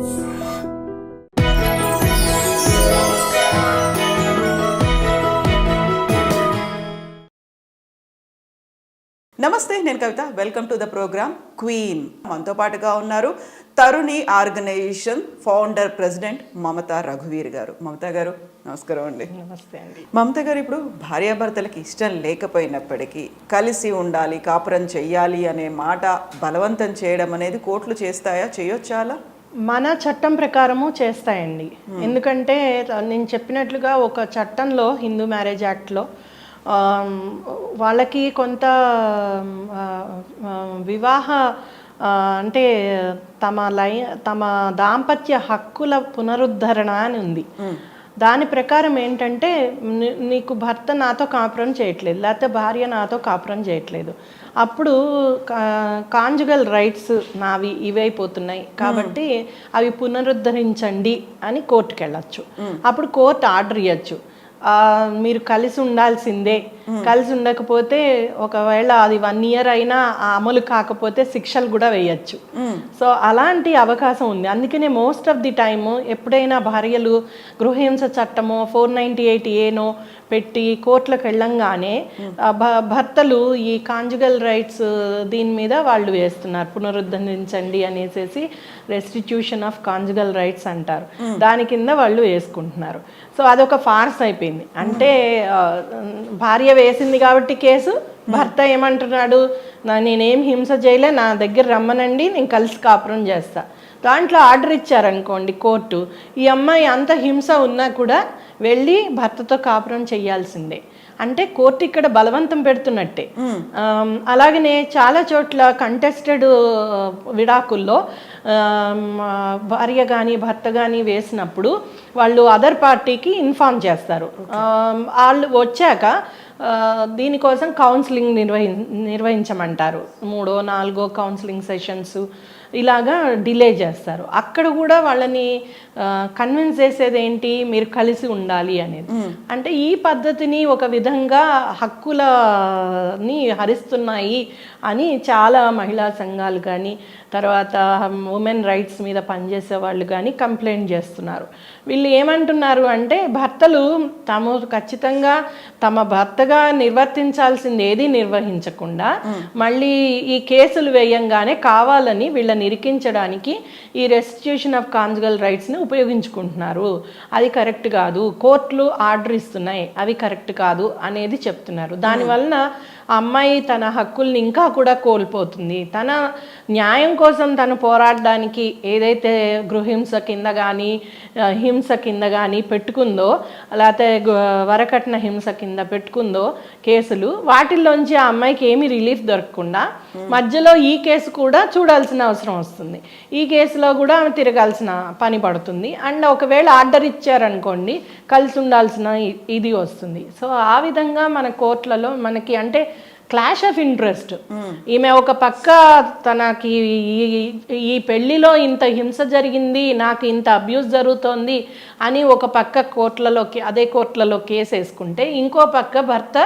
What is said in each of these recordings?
నమస్తే నేను Kavitha. Welcome to the program queen మనతో పాటుగా ఉన్నారు Taruni organisation founder president Mamatha రఘువీర్ గారు. మమతా గారు నమస్కారం అండి. నమస్తే అండి. మమత గారు ఇప్పుడు భార్యాభర్తలకి ఇష్టం లేకపోయినప్పటికీ కలిసి ఉండాలి కాపురం చెయ్యాలి అనే మాట బలవంతం చేయడం అనేది కోర్టులు చేస్తాయా? చేయొచ్చా అలా మన చట్టం ప్రకారము చేస్తాయండి. ఎందుకంటే నేను చెప్పినట్లుగా ఒక చట్టంలో హిందూ మ్యారేజ్ యాక్ట్లో వాళ్ళకి కొంత వివాహ అంటే తమ లై తమ దాంపత్య హక్కుల పునరుద్ధరణ అని ఉంది. దాని ప్రకారం ఏంటంటే నీకు భర్త నాతో కాపురం చేయట్లేదు లేకపోతే భార్య నాతో కాపురం చేయట్లేదు. అప్పుడు కాంజుగల్ రైట్స్ నావి ఇవైపోతున్నాయి. కాబట్టి అవి పునరుద్ధరించండి అని కోర్టుకు వెళ్ళచ్చు అప్పుడు కోర్టు ఆర్డర్ ఇవ్వచ్చు మీరు కలిసి ఉండాల్సిందే. కలిసి ఉండకపోతే ఒకవేళ అది వన్ ఇయర్ అయినా ఆ అమలు కాకపోతే శిక్షలు కూడా వేయచ్చు. సో అలాంటి అవకాశం ఉంది. అందుకనే మోస్ట్ ఆఫ్ ది టైమ్ ఎప్పుడైనా భార్యలు గృహహింస చట్టమో ఫోర్ నైంటీ ఎయిట్ ఏనో పెట్టి కోర్టులకు వెళ్ళంగానే భర్తలు ఈ కాంజుగల్ రైట్స్ దీని మీద వాళ్ళు వేస్తున్నారు. పునరుద్ధరించండి అనేసి రెస్టిట్యూషన్ ఆఫ్ కాంజుగల్ రైట్స్ అంటారు. దాని కింద వాళ్ళు వేసుకుంటున్నారు. సో అదొక ఫార్స్ అయిపోయింది. అంటే భార్య వేసింది కాబట్టి కేసు. భర్త ఏమంటున్నాడు "నా- నేనేం హింస చేయలే నా దగ్గర రమ్మనండి నేను కలిసి కాపురం చేస్తా. దాంట్లో ఆర్డర్ ఇచ్చారనుకోండి కోర్టు ఈ అమ్మాయి అంత హింస ఉన్నా కూడా వెళ్ళి భర్తతో కాపురం చేయాల్సిందే. అంటే కోర్టు ఇక్కడ బలవంతం పెడుతున్నట్టే. అలాగనే చాలా చోట్ల కంటెస్టెడ్ విడాకుల్లో భార్య కానీ భర్త కానీ వేసినప్పుడు వాళ్ళు అదర్ పార్టీకి ఇన్ఫార్మ్ చేస్తారు. వాళ్ళు వచ్చాక దీనికోసం కౌన్సిలింగ్ నిర్వహి నిర్వహించమంటారు. మూడో నాలుగో కౌన్సిలింగ్ సెషన్స్ ఇలాగా డిలే చేస్తారు. అక్కడ కూడా వాళ్ళని కన్విన్స్ చేసేది ఏంటి మీరు కలిసి ఉండాలి అనేది. అంటే ఈ పద్ధతిని ఒక విధంగా హక్కులని హరిస్తున్నాయి అని చాలా మహిళా సంఘాలు కానీ తర్వాత ఉమెన్ రైట్స్ మీద పనిచేసే వాళ్ళు కానీ కంప్లైంట్ చేస్తున్నారు. వీళ్ళు ఏమంటున్నారు అంటే భర్తలు తాము ఖచ్చితంగా తమ భర్తగా నిర్వర్తించాల్సింది ఏది నిర్వహించకుండా మళ్ళీ ఈ కేసులు వేయంగానే కావాలని వీళ్ళని ఇరికించడానికి ఈ రెస్టిట్యూషన్ ఆఫ్ కాన్జుగల్ రైట్స్ని ఉపయోగించుకుంటున్నారు. అది కరెక్ట్ కాదు. కోర్టులు ఆర్డర్ ఇస్తున్నాయి. అవి కరెక్ట్ కాదు అనేది చెప్తున్నారు. దానివలన అమ్మాయి తన హక్కుల్ని ఇంకా కూడా కోల్పోతుంది. తన న్యాయం కోసం తను పోరాడడానికి ఏదైతే గృహింస కింద కానీ హింస కింద కానీ పెట్టుకుందో లేకపోతే వరకట్న హింస కింద పెట్టుకుందో కేసులు వాటిల్లోంచి ఆ అమ్మాయికి ఏమీ రిలీఫ్ దొరకకుండా మధ్యలో ఈ కేసు కూడా చూడాల్సిన అవసరం వస్తుంది. ఈ కేసులో కూడా ఆమె తిరగాల్సిన పని పడుతుంది. అండ్ ఒకవేళ ఆర్డర్ ఇచ్చారనుకోండి కలిసి ఉండాల్సిన ఇది వస్తుంది. సో ఆ విధంగా మన కోర్టులలో మనకి అంటే క్లాష్ ఆఫ్ ఇంట్రెస్ట్ ఈమె ఒక పక్క తనకి ఈ- పెళ్ళిలో ఇంత హింస జరిగింది నాకు ఇంత అబ్యూస్ జరుగుతోంది అని ఒక పక్క కోర్టులలో అదే కోర్టులలో కేసు వేసుకుంటే ఇంకో పక్క భర్త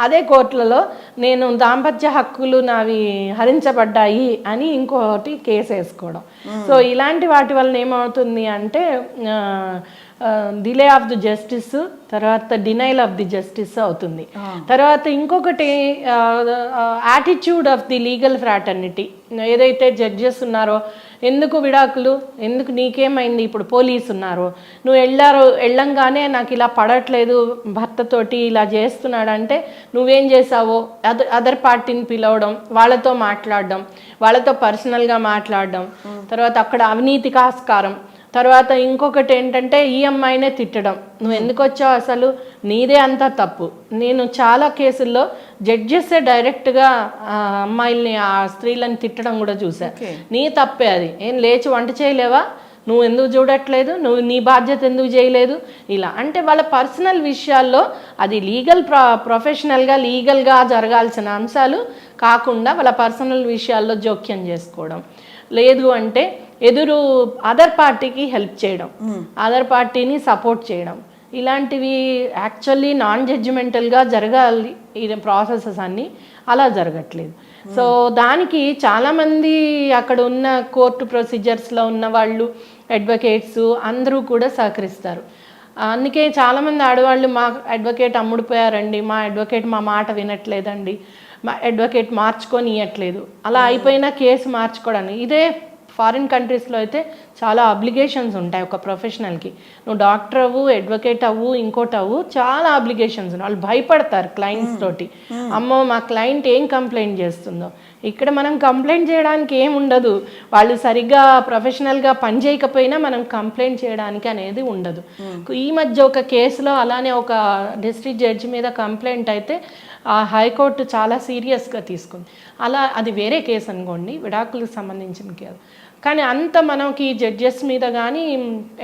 అదే కోర్టులలో నేను దాంపత్య హక్కులు నావి హరించబడ్డాయి అని ఇంకోటి కేసు వేసుకోవడం. సో ఇలాంటి వాటి వలన ఏమవుతుంది అంటే డిలే ఆఫ్ ది జస్టిస్ తర్వాత డినైల్ ఆఫ్ ది జస్టిస్ అవుతుంది. తర్వాత ఇంకొకటి attitude of the legal fraternity. ఏదైతే జడ్జెస్ ఉన్నారో ఎందుకు విడాకులు ఎందుకు నీకేమైంది ఇప్పుడు పోలీస్ ఉన్నారు నువ్వు వెళ్ళారు వెళ్ళంగానే నాకు ఇలా పడట్లేదు భర్తతోటి ఇలా చేస్తున్నాడంటే నువ్వేం చేసావో అదర్ అదర్ పార్టీని పిలవడం వాళ్ళతో మాట్లాడడం వాళ్ళతో పర్సనల్గా మాట్లాడడం తర్వాత అక్కడ అవినీతికి ఆస్కారం తర్వాత ఇంకొకటి ఏంటంటే ఈ అమ్మాయినే తిట్టడం. నువ్వు ఎందుకు వచ్చావు అసలు? నీదే అంతా తప్పు. నేను చాలా కేసుల్లో జడ్జెస్ డైరెక్ట్గా అమ్మాయిల్ని ఆ స్త్రీలను తిట్టడం కూడా చూసా. నీ తప్పే అది. ఏం లేచి వంట చేయలేవా? నువ్వు ఎందుకు చూడట్లేదు? నువ్వు నీ బాధ్యత ఎందుకు చేయలేదు? ఇలా. అంటే వాళ్ళ పర్సనల్ విషయాల్లో అది లీగల్ ప్రొ ప్రొఫెషనల్గా లీగల్గా జరగాల్సిన అంశాలు కాకుండా వాళ్ళ పర్సనల్ విషయాల్లో జోక్యం చేసుకోవడం. లేదు అంటే ఎదురు అదర్ పార్టీకి హెల్ప్ చేయడం అదర్ పార్టీని సపోర్ట్ చేయడం. ఇలాంటివి యాక్చువల్లీ నాన్ జడ్జిమెంటల్గా జరగాలి ఈ ప్రాసెసెస్ అన్నీ అలా జరగట్లేదు. సో దానికి చాలామంది అక్కడ ఉన్న కోర్టు ప్రొసీజర్స్లో ఉన్న వాళ్ళు అడ్వకేట్స్ అందరూ కూడా సహకరిస్తారు. అందుకే చాలామంది ఆడవాళ్ళు మా అడ్వకేట్ అమ్ముడిపోయారండి మా అడ్వకేట్ మా మాట వినట్లేదండి మా అడ్వకేట్ మార్చుకొని ఇవ్వట్లేదు అలా అయిపోయినా కేసు మార్చుకోవడానికి. ఇదే ఫారిన్ కంట్రీస్లో అయితే చాలా అబ్లిగేషన్స్ ఉంటాయి ఒక ప్రొఫెషనల్కి. నువ్వు డాక్టర్ అవ్వు అడ్వకేట్ అవ్వు ఇంకోటి అవ్వు చాలా అబ్లిగేషన్స్ ఉన్నాయి. వాళ్ళు భయపడతారు క్లయింట్స్ తోటి. అమ్మో మా క్లయింట్ ఏం కంప్లైంట్ చేస్తుందో? ఇక్కడ మనం కంప్లైంట్ చేయడానికి ఏం ఉండదు. వాళ్ళు సరిగ్గా ప్రొఫెషనల్గా పని చేయకపోయినా మనం కంప్లైంట్ చేయడానికి అనేది ఉండదు. ఈ మధ్య ఒక కేసులో అలానే ఒక డిస్ట్రిక్ట్ జడ్జి మీద కంప్లైంట్ అయితే ఆ హైకోర్టు చాలా సీరియస్గా తీసుకుంది. అలా అది వేరే కేసు అనుకోండి విడాకులకు సంబంధించిన కేసు. కానీ అంత మనకి జడ్జెస్ మీద కానీ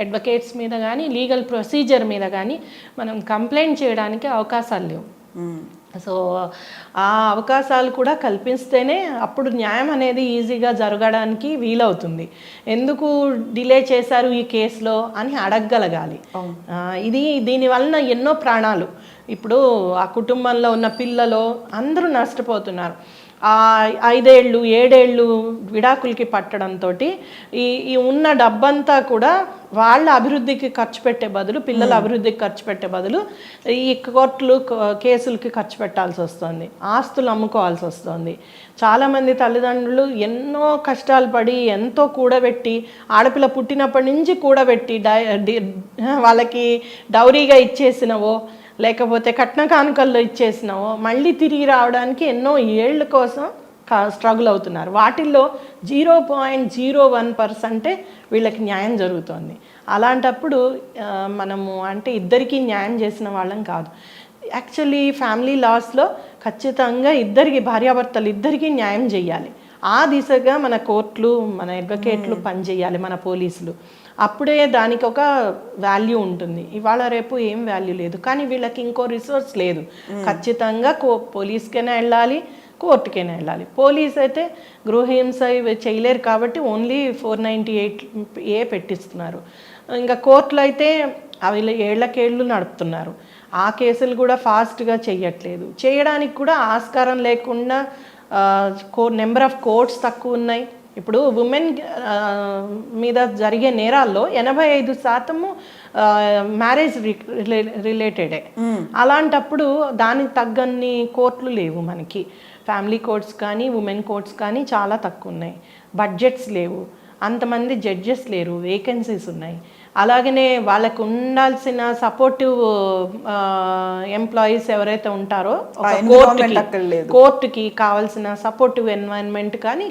అడ్వకేట్స్ మీద కానీ లీగల్ ప్రొసీజర్ మీద కానీ మనం కంప్లైంట్ చేయడానికి అవకాశాలు లేవు. సో ఆ అవకాశాలు కూడా కల్పిస్తేనే అప్పుడు న్యాయం అనేది ఈజీగా జరగడానికి వీలవుతుంది. ఎందుకు డిలే చేశారు ఈ కేసులో అని అడగగలగాలి. ఇది దీని వలన ఎన్నో ప్రాణాలు. ఇప్పుడు ఆ కుటుంబంలో ఉన్న పిల్లలు అందరూ నష్టపోతున్నారు. ఐదేళ్ళు ఏడేళ్ళు విడాకులకి పట్టడంతో ఈ ఈ ఉన్న డబ్బంతా కూడా వాళ్ళ అభివృద్ధికి ఖర్చు పెట్టే బదులు పిల్లల అభివృద్ధికి ఖర్చు పెట్టే బదులు ఈ కోర్టులు కేసులకి ఖర్చు పెట్టాల్సి వస్తుంది. ఆస్తులు అమ్ముకోవాల్సి వస్తుంది. చాలామంది తల్లిదండ్రులు ఎన్నో కష్టాలు పడి ఎంతో కూడబెట్టి ఆడపిల్ల పుట్టినప్పటి నుంచి కూడబెట్టి డి- వాళ్ళకి డౌరీగా ఇచ్చేసినవో లేకపోతే కట్న కానుకల్లో ఇచ్చేసినావో మళ్ళీ తిరిగి రావడానికి ఎన్నో ఏళ్ళ కోసం స్ట్రగుల్ అవుతున్నారు. వాటిల్లో జీరో పాయింట్ జీరో వన్ పర్సెంటే వీళ్ళకి న్యాయం జరుగుతోంది. అలాంటప్పుడు మనము అంటే ఇద్దరికీ న్యాయం చేసిన వాళ్ళం కాదు. యాక్చువల్లీ ఫ్యామిలీ లాస్లో ఖచ్చితంగా ఇద్దరికి భార్యాభర్తలు ఇద్దరికీ న్యాయం చేయాలి. ఆ దిశగా మన కోర్టులు మన అడ్వకేట్లు పనిచేయాలి మన పోలీసులు. అప్పుడే దానికి ఒక వాల్యూ ఉంటుంది. ఇవాళ రేపు ఏం వాల్యూ లేదు. కానీ వీళ్ళకి ఇంకో రిసోర్స్ లేదు. ఖచ్చితంగా కో పోలీస్కైనా వెళ్ళాలి కోర్టుకైనా వెళ్ళాలి. పోలీస్ అయితే గృహహింస ఇవి చేయలేరు కాబట్టి only four ninety eight A పెట్టిస్తున్నారు. ఇంకా కోర్టులో అయితే అవి ఏళ్ళకేళ్ళు నడుపుతున్నారు. ఆ కేసులు కూడా ఫాస్ట్గా చేయట్లేదు చేయడానికి కూడా ఆస్కారం లేకుండా కో నెంబర్ ఆఫ్ కోర్ట్స్ తక్కువ ఉన్నాయి. ఇప్పుడు ఉమెన్ మీద జరిగే నేరాల్లో ఎనభై ఐదు శాతము మ్యారేజ్ రిలేటెడే అలాంటప్పుడు దానికి తగ్గన్ని కోర్టులు లేవు మనకి. ఫ్యామిలీ కోర్ట్స్ కానీ ఉమెన్ కోర్ట్స్ కానీ చాలా తక్కువ ఉన్నాయి. బడ్జెట్స్ లేవు. అంతమంది జడ్జెస్ లేరు వేకెన్సీస్ ఉన్నాయి. అలాగనే వాళ్ళకు ఉండాల్సిన సపోర్టివ్ ఎంప్లాయీస్ ఎవరైతే ఉంటారో. కోర్టుకి కావాల్సిన సపోర్టివ్ ఎన్వైరన్మెంట్ కానీ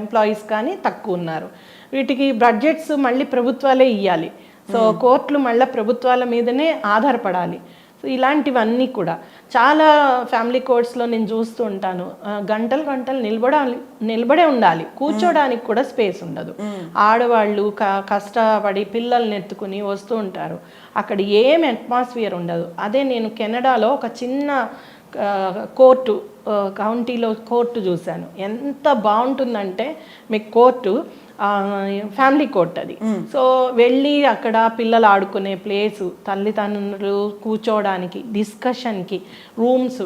ఎంప్లాయీస్ కానీ తక్కువ ఉన్నారు. వీటికి బడ్జెట్స్ మళ్ళీ ప్రభుత్వాలే ఇవ్వాలి సో కోర్టులు మళ్ళీ ప్రభుత్వాల మీదనే ఆధారపడాలి. సో ఇలాంటివన్నీ కూడా. చాలా ఫ్యామిలీ కోర్ట్స్లో నేను చూస్తూ ఉంటాను. గంటలు గంటలు నిలబడాలి నిలబడే ఉండాలి. కూర్చోడానికి కూడా స్పేస్ ఉండదు. ఆడవాళ్ళు క- కష్టపడి పిల్లల్ని ఎత్తుకుని వస్తూ ఉంటారు. అక్కడ ఏం అట్మాస్ఫియర్ ఉండదు. అదే నేను కెనడాలో ఒక చిన్న కోర్టు కౌంటీలో కోర్టు చూశాను. ఎంత బాగుంటుందంటే మీకు కోర్టు ఫ్యామిలీ కోర్ట్ అది. సో వెళ్ళి అక్కడ పిల్లలు ఆడుకునే ప్లేసు తల్లిదండ్రులు కూర్చోవడానికి డిస్కషన్కి రూమ్స్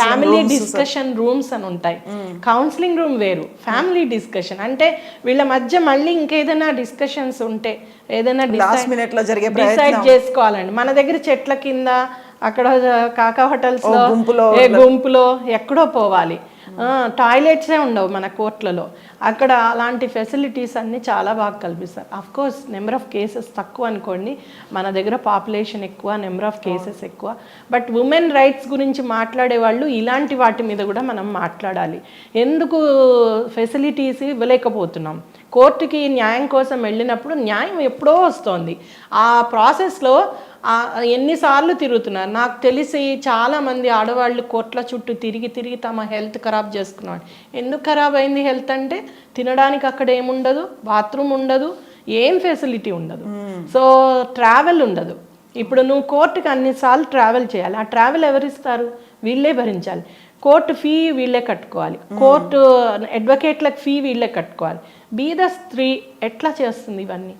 ఫ్యామిలీ డిస్కషన్ రూమ్స్ అని ఉంటాయి. కౌన్సిలింగ్ రూమ్ వేరు ఫ్యామిలీ డిస్కషన్ అంటే వీళ్ళ మధ్య మళ్ళీ ఇంకేదైనా డిస్కషన్స్ ఉంటే ఏదైనా డిసైడ్ చేసుకోవాలండి. మన దగ్గర చెట్ల కింద అక్కడ కాకా హోటల్స్ ఏ గుంపులో ఎక్కడో పోవాలి. టాయిలెట్సే ఉండవు మన కోర్టులలో. అక్కడ అలాంటి ఫెసిలిటీస్ అన్నీ చాలా బాగా కల్పిస్తారు. Of course number of cases తక్కువ అనుకోండి. మన దగ్గర పాపులేషన్ ఎక్కువ నెంబర్ ఆఫ్ కేసెస్ ఎక్కువ. బట్ ఉమెన్ రైట్స్ గురించి మాట్లాడే వాళ్ళు ఇలాంటి వాటి మీద కూడా మనం మాట్లాడాలి. ఎందుకు ఫెసిలిటీస్ ఇవ్వలేకపోతున్నాం? కోర్టుకి న్యాయం కోసం వెళ్ళినప్పుడు న్యాయం ఎప్పుడో వస్తోంది. ఆ ప్రాసెస్లో ఎన్నిసార్లు తిరుగుతున్నారు. నాకు తెలిసి చాలామంది ఆడవాళ్ళు కోట్ల చుట్టూ తిరిగి తిరిగి తమ హెల్త్ ఖరాబ్ చేసుకున్నారు ఎందుకు ఖరాబ్ అయింది హెల్త్ అంటే తినడానికి అక్కడ ఏముండదు బాత్రూమ్ ఉండదు ఏం ఫెసిలిటీ ఉండదు. సో ట్రావెల్ ఉండదు. ఇప్పుడు నువ్వు కోర్టుకి అన్నిసార్లు ట్రావెల్ చేయాలి. ఆ ట్రావెల్ ఎవరిస్తారు? వీళ్ళే భరించాలి. కోర్టు ఫీ వీళ్ళే కట్టుకోవాలి. కోర్టు అడ్వకేట్లకు ఫీ వీళ్ళే కట్టుకోవాలి. బీద స్త్రీ ఎట్లా చేస్తుంది ఇవన్నీ?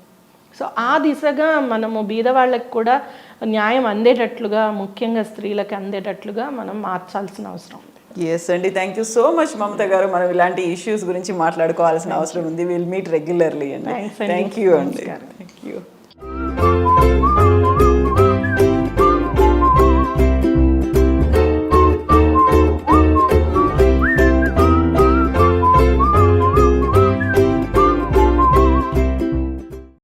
సో ఆ దిశగా మనము బీద వాళ్ళకి కూడా న్యాయం అందేటట్లుగా ముఖ్యంగా స్త్రీలకు అందేటట్లుగా మనం మార్చాల్సిన అవసరం ఉంది. ఎస్ అండి thank you so much Mamatha గారు మనం ఇలాంటి ఇష్యూస్ గురించి మాట్లాడుకోవాల్సిన అవసరం ఉంది. విల్ మీట్ రెగ్యులర్లీ అండి. థ్యాంక్ యూ అండి. Thank you